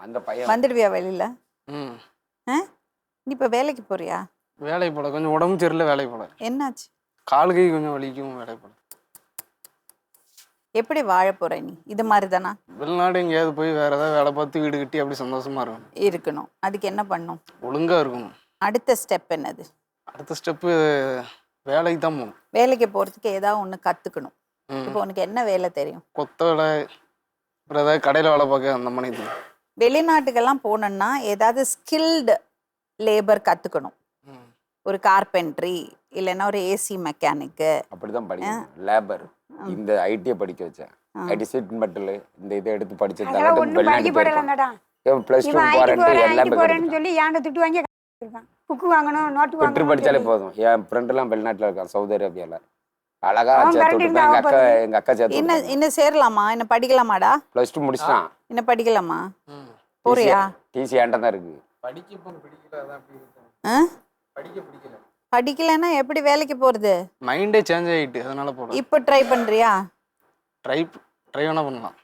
அந்த பையன் வந்துடுவியா வெளியில? ம். ஆ? நீ இப்போ வேலைக்கு போறியா? வேலை போல. கொஞ்சம் உடம்பு சரியில்லை வேலை போல. என்னாச்சு? கால் கை கொஞ்சம் வலிக்கும் வேலை போல. எப்படி வாழ போற நீ? இது மாதிரி தானா வெளிநாடு எங்கேயாவது போய் வேற ஏதாவது வேலை பார்த்து வீடு கட்டி அப்படி சந்தோஷமா இருக்கணும் இருக்கணும். அதுக்கு என்ன பண்ணும்? ஒழுங்கா இருக்கணும். அடுத்த ஸ்டெப் என்னது? அடுத்த ஸ்டெப்பு வேலைக்கு தான் போகணும். வேலைக்கு போறதுக்கு ஏதாவது ஒன்று கத்துக்கணும். இப்போ உனக்கு என்ன வேலை தெரியும்? கொத்த வேலை அப்புறம் ஏதாவது கடையில் வேலை பார்க்க அந்த இது. வெளிநாட்டுக்கெல்லாம் போனோம்னா ஏதாவது ஸ்கில்டு லேபர் கத்துக்கணும். ம். ஒரு கார்பென்ட்ரி இல்லைன்னா ஒரு ஏசி மெக்கானிக்கு அப்படிதான் படிக்கணும் லேபர் இந்த ஐடியை படிக்க வச்சேன். ஐடி சீட் மெட்டல் இந்த இதை எடுத்து இருக்கான் புக்கு வாங்கணும் நோட்டு வாங்கணும் படிச்சாலே போதும். என் ஃப்ரெண்ட் எல்லாம் வெளிநாட்டுல இருக்கான் சவுதி அரேபியால அழகா சேர்த்து எங்க அக்கா எங்க அக்கா சேர்த்து இன்னும் இன்னும் சேரலாமா? இன்னும் படிக்கலாமாடா? பிளஸ் டூ முடிச்சிட்டான். இன்னும் படிக்கலாமா. போறியா? டிசி ஏன்ட்ட தான் இருக்கு. படிக்க இப்போ பிடிக்கல அதான் அப்படி இருக்கு. ஆ? படிக்க பிடிக்கல. படிக்கலைன்னா எப்படி வேலைக்கு போறது? மைண்டே சேஞ்ச் ஆகிட்டு அதனால போகலாம் இப்போ ட்ரை பண்றியா? ட்ரை ட்ரை வேணா பண்ணலாம்.